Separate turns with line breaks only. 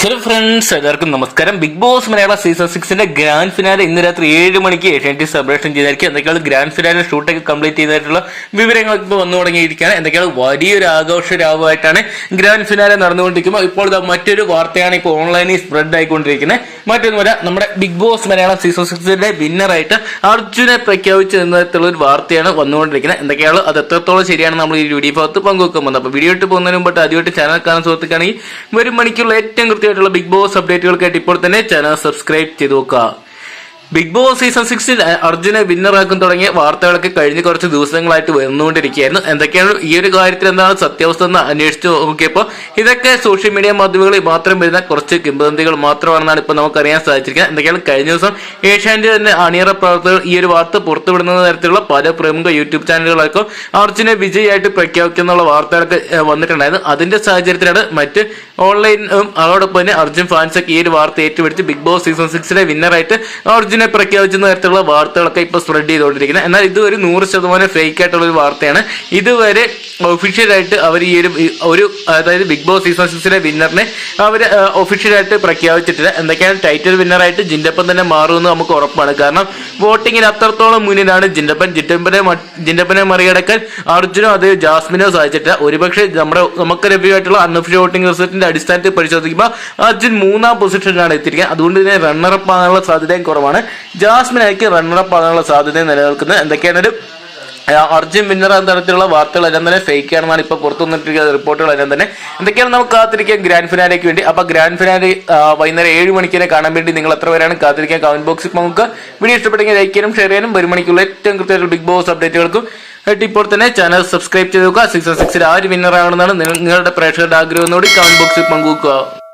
Hello friends എല്ലാവർക്കും നമസ്കാരം. Big boss മലയാള season സിക്സിന്റെ ഗ്രാൻഡ് ഫിനാലെ ഇന്ന് രാത്രി ഏഴ് മണിക്ക് ഏഷ്യാനെറ്റ് സെലിബ്രേഷൻ ചെയ്തായിരിക്കും. എന്തൊക്കെയാണ് ഗ്രാൻഡ് ഫിനാലെ ഷൂട്ടൊക്കെ കംപ്ലീറ്റ് ചെയ്തായിട്ടുള്ള വിവരങ്ങൾ ഇപ്പോൾ വന്നു തുടങ്ങിയിരിക്കുകയാണ്. എന്തൊക്കെയാണ് വലിയൊരു ആഘോഷ രാവുമായിട്ടാണ് ഗ്രാൻഡ് ഫിനാലെ നടന്നുകൊണ്ടിരിക്കുമ്പോൾ ഇപ്പോൾ മറ്റൊരു വാർത്തയാണ് ഇപ്പോൾ ഓൺലൈനിൽ സ്പ്രെഡ് ആയിക്കൊണ്ടിരിക്കുന്നത്. മറ്റൊന്നുമല്ല നമ്മുടെ ബിഗ് ബോസ് മലയാളം സീസൺ സിക്സിന്റെ വിന്നറായിട്ട് അർജുനെ പ്രഖ്യാപിച്ചു എന്നതിലുള്ള ഒരു വാർത്തയാണ് വന്നുകൊണ്ടിരിക്കുന്നത്. എന്തൊക്കെയാണ് അത് എത്രത്തോളം ശരിയാണ് നമ്മൾ ഈ വീഡിയോ ഭാഗത്ത് പങ്കുവെക്കുമ്പോൾ അപ്പോൾ വീഡിയോ ഇട്ട് പോകുന്നതിന് മുമ്പ് ആദ്യമായിട്ട് ചാനൽ കാണാൻ സുഹൃത്തുക്കാണെങ്കിൽ വരും മണിക്കുള്ള ഏറ്റവും കൃത്യമായിട്ടുള്ള ബിഗ് ബോസ് അപ്ഡേറ്റുകൾക്കായിട്ട് ഇപ്പോൾ തന്നെ ചാനൽ സബ്സ്ക്രൈബ് ചെയ്ത് നോക്കുക. ബിഗ് ബോസ് സീസൺ സിക്സിൽ അർജുനെ വിന്നറാക്കും തുടങ്ങിയ വാർത്തകളൊക്കെ കഴിഞ്ഞ കുറച്ച് ദിവസങ്ങളായിട്ട് വന്നുകൊണ്ടിരിക്കുകയായിരുന്നു. എന്തൊക്കെയാണ് ഈ ഒരു കാര്യത്തിൽ എന്താണ് സത്യാവസ്ഥ എന്ന് അന്വേഷിച്ച് നോക്കിയപ്പോൾ ഇതൊക്കെ സോഷ്യൽ മീഡിയ മാധ്യമങ്ങളിൽ മാത്രം വരുന്ന കുറച്ച് കിംബന്തികൾ മാത്രമാണെന്നാണ് ഇപ്പോൾ നമുക്കറിയാൻ സാധിച്ചിരിക്കുന്നത്. എന്തൊക്കെയാണ് കഴിഞ്ഞ ദിവസം ഏഷ്യാന്റെ തന്നെ അണിയറ പ്രവർത്തകർ ഈ ഒരു വാർത്ത പുറത്തുവിടുന്ന തരത്തിലുള്ള പല പ്രമുഖ യൂട്യൂബ് ചാനലുകളൊക്കെ അർജുനെ വിജയിയായിട്ട് പ്രഖ്യാപിക്കുന്നുള്ള വാർത്തകളൊക്കെ വന്നിട്ടുണ്ടായിരുന്നു. അതിന്റെ സാഹചര്യത്തിലാണ് മറ്റ് ഓൺലൈനും അതോടൊപ്പം തന്നെ അർജുൻ ഫാൻസൊക്കെ ഈ ഒരു വാർത്ത ഏറ്റുപിടിച്ച് ബിഗ് ബോസ് സീസൺ സിക്സിലെ വിന്നറായിട്ട് അർജുനെ പ്രഖ്യാപിച്ചെന്ന തരത്തിലുള്ള വാർത്തകളൊക്കെ ഇപ്പോൾ സ്പ്രെഡ് ചെയ്തുകൊണ്ടിരിക്കുന്നത് എന്നാൽ ഇത് ഒരു നൂറ് ശതമാനം ഫേക്ക് ആയിട്ടുള്ള ഒരു വാർത്തയാണ്. ഇതുവരെ ഒഫീഷ്യലായിട്ട് അവർ ഈ ഒരു ഒരു അതായത് ബിഗ് ബോസ് സീസൺ സിക്സിലെ വിന്നറിനെ അവർ ഒഫീഷ്യലായിട്ട് പ്രഖ്യാപിച്ചിട്ടില്ല. എന്തൊക്കെയാണ് ടൈറ്റിൽ വിന്നറായിട്ട് ജിൻഡപ്പം തന്നെ മാറുമെന്ന് നമുക്ക് ഉറപ്പാണ്. കാരണം വോട്ടിങ്ങിന് അത്രത്തോളം മുന്നിലാണ് ജിൻഡപ്പൻ. ജിറ്റമ്പനെ ജിൻഡപ്പനെ മറികടക്കാൻ അർജുനോ അത് ജാസ്മിനോ സാധിച്ചിട്ടില്ല. ഒരുപക്ഷെ നമ്മുടെ നമുക്ക് ലഭ്യമായിട്ടുള്ള അൺഒഫീഷ്യൽ വോട്ടിംഗ് റിസൾട്ടിന്റെ അടിസ്ഥാനത്തിൽ പരിശോധിക്കുമ്പോൾ അർജുൻ മൂന്നാം പൊസിഷനിലാണ് എത്തിയിരിക്കുന്നത്. അതുകൊണ്ട് തന്നെ റണ്ണറപ്പ് ആകാനുള്ള സാധ്യതയും കുറവാണ്. ജാസ്മിനായിരിക്കും റണ്ണറപ്പ് ആകാനുള്ള സാധ്യതയും നിലനിൽക്കുന്നത്. എന്തൊക്കെയാണ് ഒരു അർജുൻ മിന്നറ തരത്തിലുള്ള വാർത്തകൾ എല്ലാം തന്നെ ഫേക്ക് ആണെന്നാണ് ഇപ്പോൾ പുറത്തു വന്നിട്ടിരിക്കുന്ന റിപ്പോർട്ടുകൾ എല്ലാം തന്നെ. എന്തൊക്കെയാണ് നമുക്ക് കാത്തിരിക്കാൻ ഗ്രാൻഡ് ഫിനാലേക്ക് വേണ്ടി? അപ്പൊ ഗ്രാൻഡ് ഫിനാലെ വൈകുന്നേരം ഏഴ് മണിക്കിനെ കാണാൻ വേണ്ടി നിങ്ങൾ എത്ര പേരാണ് കാത്തിരിക്കാൻ? കമന്റ് ബോക്സിൽ നമുക്ക് വീഡിയോ ഇഷ്ടപ്പെട്ടെങ്കിൽ ലൈക്ക് ചെയ്യാനും ഷെയർ ചെയ്യാനും ഒരു മണിക്കുള്ള ഏറ്റവും കൃത്യമായിട്ടുള്ള ബിഗ് ബോസ് അപ്ഡേറ്റുകൾക്കും ഇപ്പോൾ തന്നെ ചാനൽ സബ്സ്ക്രൈബ് ചെയ്ത് നോക്കുക സിക്സ് സിക്സിൽ ആര് വിന്നർ ആകണമെന്നാണ് നിങ്ങളുടെ പ്രേക്ഷകരുടെ ആഗ്രഹം കൂടി കമന്റ് ബോക്സിൽ പങ്കുവെക്കുക.